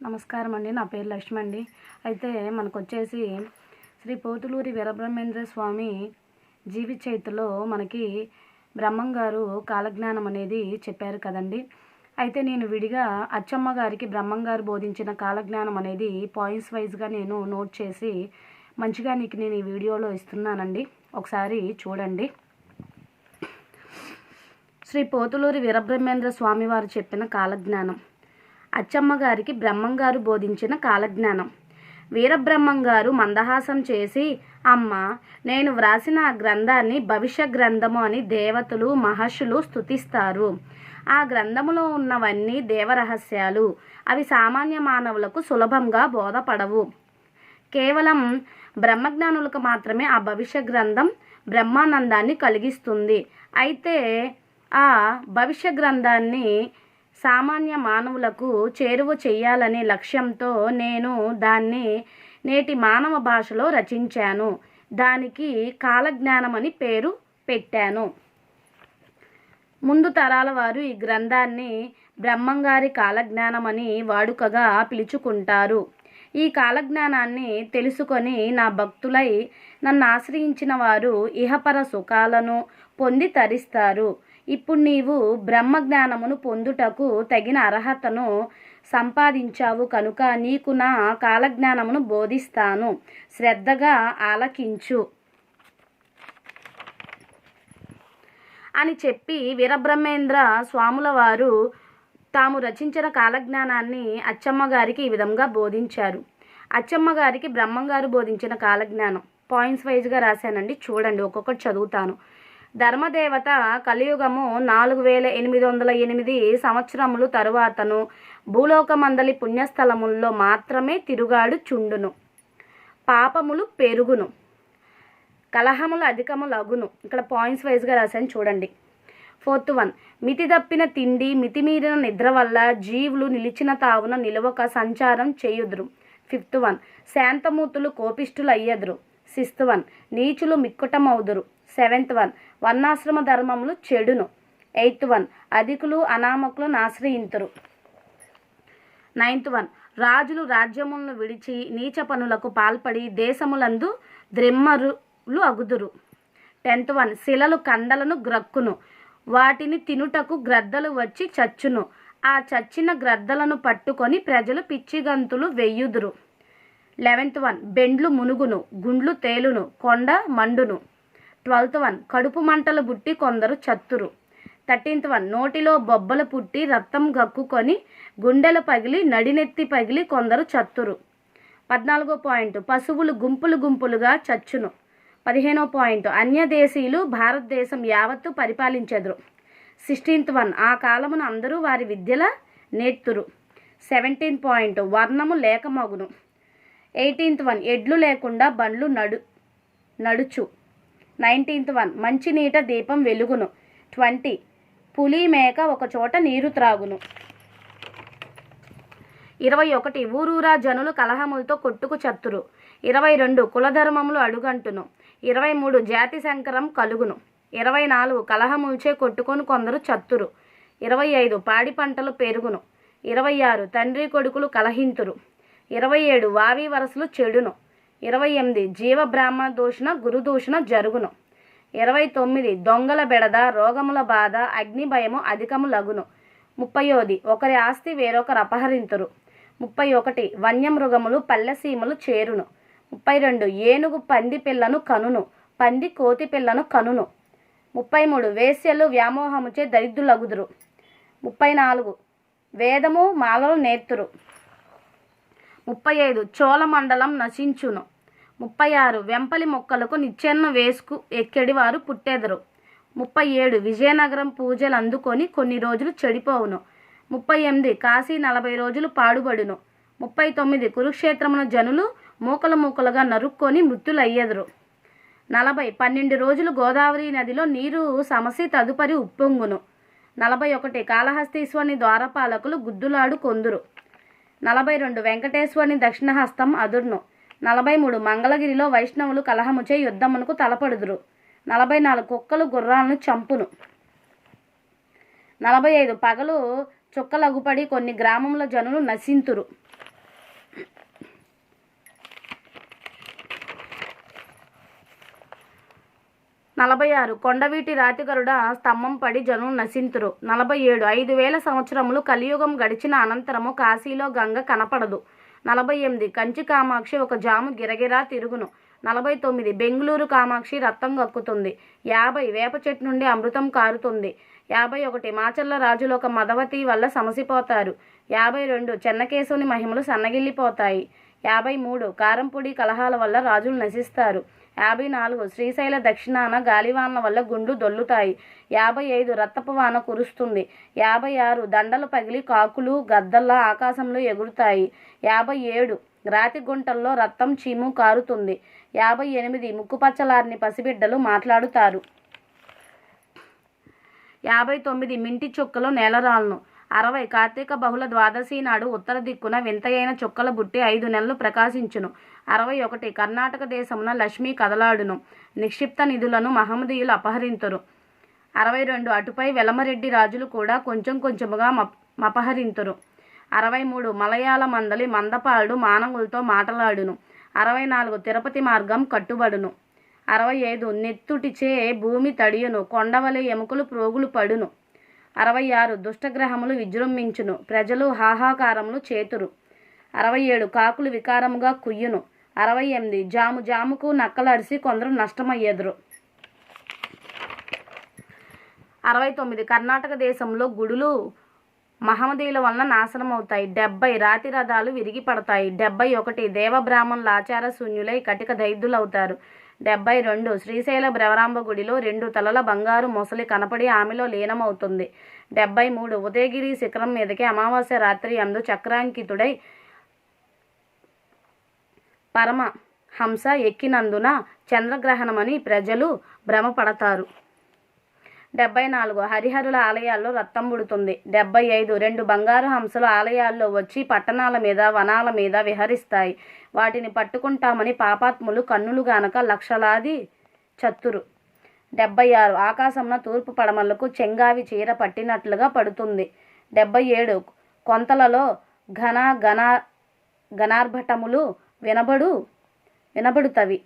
నమస్కారం అండి నా పేరు లక్ష్మి అండి అయితే మనకు వచ్చేసి శ్రీ పోతులూరి వీరబ్రహ్మేంద్ర స్వామి జీవి చేతిలో మనకి బ్రహ్మం గారు కాలజ్ఞానం అనేది చెప్పారు కదండి. అయితే నేను విడిగా అచ్చమ్మ గారికి బ్రహ్మం గారు బోధించిన కాలజ్ఞానం అనేది పాయింట్స్ వైజ్గా నేను నోట్ చేసి మంచిగా నీకు నేను ఈ వీడియోలో ఇస్తున్నానండి. ఒకసారి చూడండి. శ్రీ పోతులూరి వీరబ్రహ్మేంద్ర స్వామి వారు చెప్పిన కాలజ్ఞానం. అచ్చమ్మ గారికి బ్రహ్మం గారు బోధించిన కాలజ్ఞానం. వీరబ్రహ్మం గారు మందహాసం చేసి అమ్మ నేను వ్రాసిన ఆ గ్రంథాన్ని భవిష్య గ్రంథము అని దేవతలు మహర్షులు స్థుతిస్తారు ఆ గ్రంథములో ఉన్నవన్నీ దేవరహస్యాలు. అవి సామాన్య మానవులకు సులభంగా బోధపడవు. కేవలం బ్రహ్మజ్ఞానులకు మాత్రమే ఆ భవిష్య గ్రంథం బ్రహ్మానందాన్ని కలిగిస్తుంది. అయితే ఆ భవిష్య గ్రంథాన్ని సామాన్య మానవులకు చేరువ చేయాలనే లక్ష్యంతో నేను దాన్ని నేటి మానవ భాషలో రచించాను. దానికి కాలజ్ఞానం అని పేరు పెట్టాను. ముందు తరాల వారు ఈ గ్రంథాన్ని బ్రహ్మంగారి కాలజ్ఞానం అని వాడుకగా పిలుచుకుంటారు. ఈ కాలజ్ఞానాన్ని తెలుసుకొని నా భక్తులై నన్ను ఆశ్రయించిన వారు ఇహపర సుఖాలను పొంది తరిస్తారు. ఇప్పుడు నీవు బ్రహ్మజ్ఞానమును పొందుటకు తగిన అర్హతను సంపాదించావు కనుక నీకు నా కాలజ్ఞానమును బోధిస్తాను. శ్రద్ధగా ఆలకించు. అని చెప్పి వీరబ్రహ్మేంద్ర స్వాముల వారు తాము రచించిన కాలజ్ఞానాన్ని అచ్చమ్మ గారికి ఈ విధంగా బోధించారు. అచ్చమ్మ గారికి బ్రహ్మంగారు బోధించిన కాలజ్ఞానం. పాయింట్స్ వైజ్గా రాశానండి. చూడండి ఒక్కొక్కటి చదువుతాను. ధర్మదేవత కలియుగము నాలుగు వేల ఎనిమిది వందల ఎనిమిది సంవత్సరములు తరువాతను భూలోకమందలి పుణ్యస్థలముల్లో మాత్రమే తిరుగాడు చుండును పాపములు పెరుగును. కలహములు అధికము లగును. ఇక్కడ పాయింట్స్ వైజ్గా రాశాను చూడండి. ఫోర్త్ వన్ మితి తప్పిన తిండి మితిమీరిన నిద్ర వల్ల జీవులు నిలిచిన తావున నిలవక సంచారం చేయుదురు. ఫిఫ్త్ వన్ శాంతమూర్తులు కోపిష్ఠులు అయ్యదురు సిక్స్త్ వన్ నీచులు మిక్కుటమవుదురు. సెవెంత్ వన్ వర్ణాశ్రమ ధర్మములు చెడును. Eighth one. అధికులు అనామకులను ఆశ్రయింతురు నైన్త్ వన్. రాజులు రాజ్యములను విడిచి నీచ పనులకు పాల్పడి దేశములందు ద్రిమ్మరులు అగుదురు. Tenth one. శిలలు కండలను గ్రక్కును. వాటిని తినుటకు గ్రద్దలు వచ్చి చచ్చును. ఆ చచ్చిన గ్రద్దలను పట్టుకొని ప్రజలు పిచ్చిగంతులు వెయ్యుదురు లెవెన్త్ వన్. బెండ్లు మునుగును. గుండ్లు తేలును. కొండ మండును. Twelfth one. కడుపు మంటలు బుట్టి కొందరు చత్తురు. Thirteenth one. నోటిలో బొబ్బలు పుట్టి రక్తం గక్కుకొని గుండెలు పగిలి నడినెత్తి పగిలి కొందరు చత్తురు. పద్నాలుగో పాయింట్. పశువులు గుంపులు గుంపులుగా చచ్చును. పదిహేనో పాయింట్. అన్యదేశీయులు భారతదేశం యావత్తు పరిపాలించెదరు. Sixteenth one. ఆ కాలమున అందరూ వారి విద్యల నేర్తురు సెవెంటీన్త్ పాయింట్. వర్ణము లేకమగును ఎయిటీన్త్ వన్. ఎడ్లు లేకుండా బండ్లు నడు నడుచు. Nineteenth one. మంచినీట దీపం వెలుగును. ట్వంటీ. పులి మేక ఒక చోట నీరు త్రాగును. ఇరవై ఒకటి. ఊరూరా జనులు కలహములతో కొట్టుకు చత్తురు. ఇరవై రెండు. కులధర్మములు అడుగంటును. ఇరవై మూడు. జాతి సంకరం కలుగును. ఇరవై నాలుగు. కలహముల్చే కొట్టుకొని కొందరు చత్తురు. ఇరవై ఐదు. పాడి పంటలు పెరుగును. ఇరవై ఆరు. తండ్రి కొడుకులు కలహింతురు. ఇరవై ఏడు. వావి వరసలు చెడును. ఇరవై ఎనిమిది జీవ బ్రాహ్మణ దూషణ గురుదూషణ జరుగును. ఇరవై తొమ్మిది దొంగల బెడద రోగముల బాధ అగ్ని భయము అధికము లగును. ముప్పయోది ఒకరి ఆస్తి వేరొకరు అపహరింతురు. ముప్పై ఒకటి వన్యమృగములు పల్లెసీమలు చేరును. ముప్పై రెండు ఏనుగు పంది పిల్లను కనును. పంది కోతి పిల్లను కనును. ముప్పై మూడు వేశ్యలు వ్యామోహముచే దరిద్రులగుదురు. ముప్పై నాలుగు వేదము మాలలు నేర్తురు ముప్పై ఐదు చోళమండలం నశించును. ముప్పై ఆరు వెంపలి మొక్కలకు నిచ్చెన్న వేసుకు ఎక్కెడివారు పుట్టెదరు. ముప్పై ఏడు విజయనగరం పూజలు అందుకొని కొన్ని రోజులు చెడిపోవును. ముప్పై ఎనిమిది కాశీ నలభై రోజులు పాడుబడును. ముప్పై తొమ్మిది కురుక్షేత్రమున జనులు మూకలు మూకలుగా నరుక్కొని మృత్యులయ్యెదరు. నలభై పన్నెండు రోజులు గోదావరి నదిలో నీరు సమసి తదుపరి ఉప్పొంగును. నలభై ఒకటి కాళహస్తీశ్వరుని ద్వారపాలకులు గుద్దులాడు కొందురు. నలభై రెండు వెంకటేశ్వరుని దక్షిణహస్తం అదుర్ను. నలభై మూడు మంగళగిరిలో వైష్ణవులు కలహముచే యుద్ధమునకు తలపడుదురు. నలభై నాలుగు కుక్కలు గుర్రాలను చంపును. నలభై ఐదు పగలు చుక్కలగుపడి కొన్ని గ్రామముల జనులు నశింతురు. నలభై ఆరు. కొండవీటి రాతిగరుడ స్తంభం పడి జను నశింతురు. నలభై ఏడు. ఐదు వేల సంవత్సరములు కలియుగం గడిచిన అనంతరము కాశీలో గంగ కనపడదు. నలభై ఎనిమిది. కంచి కామాక్షి ఒక జాము గిరగిరా తిరుగును. నలభై తొమ్మిది. బెంగళూరు కామాక్షి రక్తం కక్కుతుంది. యాభై. వేప చెట్టు నుండి అమృతం కారుతుంది. యాభై ఒకటి. మాచర్ల రాజులు ఒక మదవతి వల్ల సమసిపోతారు. యాభై రెండు. చెన్నకేశవుని మహిమలు సన్నగిల్లిపోతాయి. యాభై మూడు. కారంపొడి కలహాల వల్ల రాజులు నశిస్తారు. యాభై నాలుగు. శ్రీశైల దక్షిణాన గాలివానల వల్ల గుండ్లు దొల్లుతాయి. యాభై ఐదు రత్తపు వాన కురుస్తుంది. యాభై ఆరు దండలు పగిలి కాకులు గద్దల్లా ఆకాశంలో ఎగురుతాయి. యాభై ఏడు రాతి గుంటల్లో రక్తం చీము కారుతుంది. యాభై ఎనిమిది ముక్కుపచ్చలారిని పసిబిడ్డలు మాట్లాడుతారు. యాభై తొమ్మిది మింటి చుక్కలు నేలరాలను అరవై కార్తీక బహుళ ద్వాదశి నాడు ఉత్తర దిక్కున వింతయైన చుక్కల బుట్టి ఐదు నెలలు ప్రకాశించును. అరవై ఒకటి కర్ణాటక దేశమున లక్ష్మి కదలాడును. నిక్షిప్త నిధులను మహమ్మదీయులు అపహరింతురు. అరవై రెండు అటుపై వెలమరెడ్డి రాజులు కూడా కొంచెం కొంచెముగా మపహరింతురు. అరవై మూడు మలయాళ మందలి మందపాలుడు మానవులతో మాటలాడును. అరవై నాలుగు తిరుపతి మార్గం కట్టుబడును. అరవై ఐదు నెత్తుటిచే భూమి తడియును. కొండవలె ఎముకలు ప్రోగులు పడును. అరవై ఆరు దుష్టగ్రహములు విజృంభించును. ప్రజలు హాహాకారములు చేతురు. అరవై ఏడు కాకులు వికారముగా కుయ్యును. అరవై ఎనిమిది జాము జాముకు నక్కలడిసి కొందరు నష్టమయ్యేదురు. అరవై తొమ్మిది కర్ణాటక దేశంలో గుడులు మహమదీల వలన నాశనం అవుతాయి డెబ్బై రాతి రథాలు విరిగి పడతాయి డెబ్బై ఒకటి దేవబ్రాహ్మణుల ఆచార శూన్యులై కటిక దైద్యులవుతారు డెబ్బై రెండు. శ్రీశైల భ్రవరాంబ గుడిలో రెండు తలల బంగారు మొసలి కనపడి ఆమెలో లీనమవుతుంది. డెబ్బై మూడు. ఉదయగిరి శిఖరం మీదకి అమావాస్య రాత్రి అందు చక్రాంకితుడై పరమ హంస ఎక్కినందున చంద్రగ్రహణమని ప్రజలు భ్రమపడతారు. డెబ్బై నాలుగు హరిహరుల ఆలయాల్లో రక్తం పుడుతుంది. డెబ్బై ఐదు రెండు బంగారు హంసలు ఆలయాల్లో వచ్చి పట్టణాల మీద వనాల మీద విహరిస్తాయి. వాటిని పట్టుకుంటామని పాపాత్ములు కన్నులు గానక లక్షలాది చత్తురు. డెబ్బై ఆరు ఆకాశంలో తూర్పు పడమలకు చెంగావి చీర పట్టినట్లుగా పడుతుంది. డెబ్బై ఏడు కొంతలలో ఘన ఘన ఘనార్భటములు వినబడు వినబడుతవి.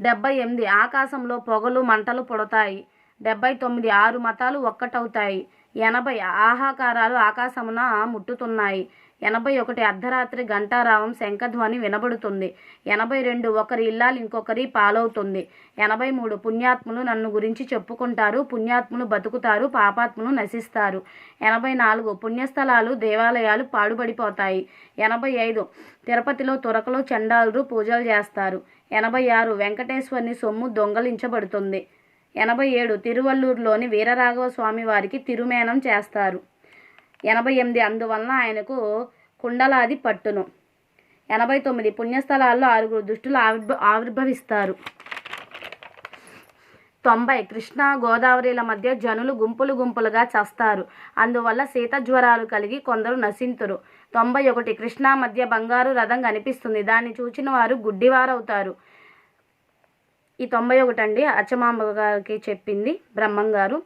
డెబ్బై ఎనిమిది ఆకాశంలో పొగలు మంటలు పుడతాయి. డెబ్బై తొమ్మిది ఆరు మతాలు ఒక్కటవుతాయి. ఎనభై ఆహాకారాలు ఆకాశమున ముట్టుతున్నాయి. ఎనభై ఒకటి అర్ధరాత్రి గంటారావం శంఖధ్వని వినబడుతుంది. ఎనభై రెండు ఒకరి ఇల్లాలు ఇంకొకరి పాలవుతుంది. ఎనభై మూడు పుణ్యాత్ములు నన్ను గురించి చెప్పుకుంటారు. పుణ్యాత్ములు బతుకుతారు. పాపాత్ములు నశిస్తారు. ఎనభై నాలుగు పుణ్యస్థలాలు దేవాలయాలు పాడుబడిపోతాయి. ఎనభై ఐదు తిరుపతిలో తురకలో చండాలు పూజలు చేస్తారు. ఎనభై ఆరు వెంకటేశ్వరుని సొమ్ము దొంగలించబడుతుంది. ఎనభై ఏడు తిరువల్లూరులోని వీరరాఘవ స్వామి వారికి తిరుమేనం చేస్తారు. ఎనభై ఎనిమిది అందువలన ఆయనకు కుండలాది పట్టును. ఎనభై తొమ్మిది పుణ్యస్థలాల్లో ఆరుగురు దుష్టులు ఆవిర్భ ఆవిర్భవిస్తారు. తొంభై కృష్ణా గోదావరిల మధ్య జనులు గుంపులు గుంపులుగా చస్తారు. అందువల్ల శీత జ్వరాలు కలిగి కొందరు నశింతురు. తొంభై ఒకటి కృష్ణా మధ్య బంగారు రథం కనిపిస్తుంది. దాన్ని చూచిన వారు గుడ్డివారవుతారు. ఈ తొంభై ఒకటి అండి అచ్చమాంబ గారికి చెప్పింది బ్రహ్మం గారు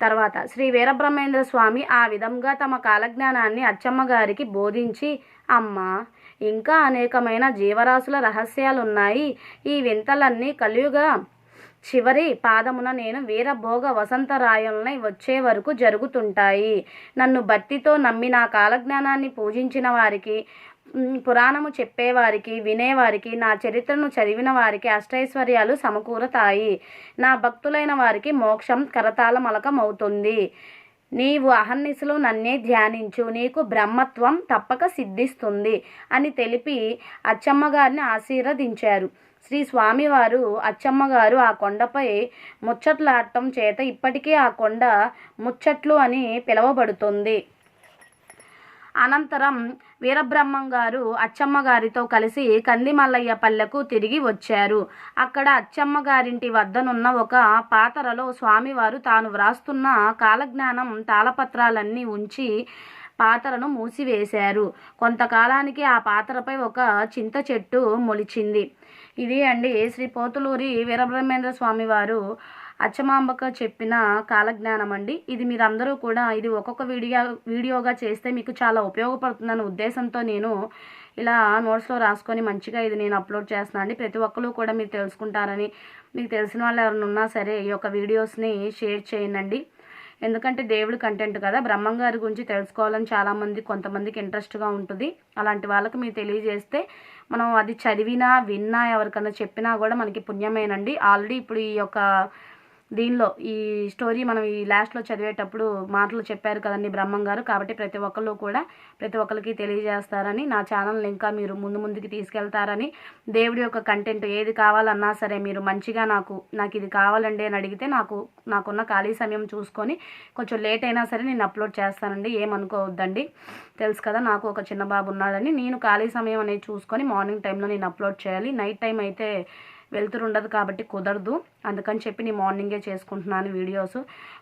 తర్వాత శ్రీ వీరబ్రహ్మేంద్ర స్వామి ఆ విధంగా తమ కాలజ్ఞానాన్ని అచ్చమ్మ గారికి బోధించి అమ్మ ఇంకా అనేకమైన జీవరాశుల రహస్యాలు ఉన్నాయి ఈ వింతలన్నీ కలియుగ చివరి పాదమున నేను వీరభోగ వసంతరాయులనై వచ్చే వరకు జరుగుతుంటాయి. నన్ను భక్తితో నమ్మి నా కాలజ్ఞానాన్ని పూజించిన వారికి పురాణము చెప్పేవారికి వినేవారికి నా చరిత్రను చదివిన వారికి అష్టైశ్వర్యాలు సమకూరతాయి. నా భక్తులైన వారికి మోక్షం కరతాళమలకమవుతుంది. నీవు అహర్నిశలు నన్నే ధ్యానించు. నీకు బ్రహ్మత్వం తప్పక సిద్ధిస్తుంది అని తెలిపి అచ్చమ్మగారిని ఆశీర్వదించారు. శ్రీ స్వామివారు అచ్చమ్మగారు ఆ కొండపై ముచ్చట్లాడటం చేత ఇప్పటికీ ఆ కొండ ముచ్చట్లు అని పిలువబడుతుంది. అనంతరం వీరబ్రహ్మం గారు అచ్చమ్మ గారితో కలిసి కందిమల్లయ్య పల్లెకు తిరిగి వచ్చారు. అక్కడ అచ్చమ్మ గారింటి వద్దనున్న ఒక పాతరలో స్వామివారు తాను వ్రాస్తున్న కాలజ్ఞానం తాళపత్రాలన్నీ ఉంచి పాత్రను మూసివేశారు. కొంతకాలానికి ఆ పాత్రపై ఒక చింత చెట్టు మొలిచింది. ఇది అండి శ్రీ పోతులూరి వీరబ్రహ్మేంద్ర స్వామివారు అచ్చమాంబక చెప్పిన కాలజ్ఞానం అండి ఇది మీరందరూ కూడా ఇది ఒక్కొక్క వీడియో వీడియోగా చేస్తే మీకు చాలా ఉపయోగపడుతుందన్న ఉద్దేశంతో నేను ఇలా నోట్స్లో రాసుకొని మంచిగా ఇది నేను అప్లోడ్ చేస్తున్నాను అండి. ప్రతి ఒక్కరు కూడా మీరు తెలుసుకుంటారని మీకు తెలిసిన వాళ్ళు ఎవరైనా ఉన్నా సరే ఈ యొక్క వీడియోస్ని షేర్ చేయండి ఎందుకంటే దేవుడు కంటెంట్ కదా. బ్రహ్మం గారి గురించి తెలుసుకోవాలని చాలామంది కొంతమందికి ఇంట్రెస్ట్గా ఉంటుంది. అలాంటి వాళ్ళకి మీరు తెలియజేస్తే మనం అది చదివినా విన్నా ఎవరికైనా చెప్పినా కూడా మనకి పుణ్యమేనండి. ఆల్రెడీ ఇప్పుడు ఈ యొక్క దీనిలో ఈ స్టోరీ మనం ఈ లాస్ట్లో చదివేటప్పుడు మాటలు చెప్పారు కదండి బ్రహ్మం గారు. కాబట్టి ప్రతి ఒక్కళ్ళు కూడా ప్రతి ఒక్కరికి తెలియజేస్తారని నా ఛానల్ని ఇంకా మీరు ముందు ముందుకి తీసుకెళ్తారని దేవుడి యొక్క కంటెంట్ ఏది కావాలన్నా సరే మీరు మంచిగా నాకు నాకు ఇది కావాలండి అని అడిగితే నాకు నాకున్న ఖాళీ సమయం చూసుకొని కొంచెం లేట్ అయినా సరే నేను అప్లోడ్ చేస్తానండి. ఏమనుకోవద్దండి. తెలుసు కదా నాకు ఒక చిన్న బాబు ఉన్నాడని. నేను ఖాళీ సమయం అనేది చూసుకొని మార్నింగ్ టైంలో నేను అప్లోడ్ చేయాలి. నైట్ టైం అయితే వెళ్తురు ఉండదు కాబట్టి కుదరదు. అందుకని చెప్పి నేను మార్నింగే చేసుకుంటున్నాను వీడియోస్.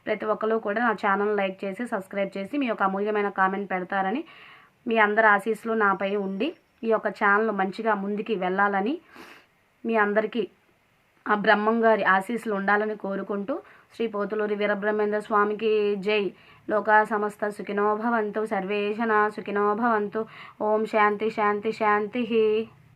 ప్రతి ఒక్కరు కూడా నా ఛానల్ లైక్ చేసి సబ్స్క్రైబ్ చేసి మీ యొక్క అమూల్యమైన కామెంట్ పెడతారని మీ అందరి ఆశీస్సులు నాపై ఉండి ఈ యొక్క ఛానల్ మంచిగా ముందుకి వెళ్ళాలని మీ అందరికీ ఆ బ్రహ్మం గారి ఆశీస్సులు ఉండాలని కోరుకుంటూ శ్రీ పోతులూరి వీరబ్రహ్మేంద్ర స్వామికి జై. లోకా సమస్త సుఖినోభవంతు సర్వేషణ సుఖినోభవంతు ఓం శాంతి శాంతి శాంతి.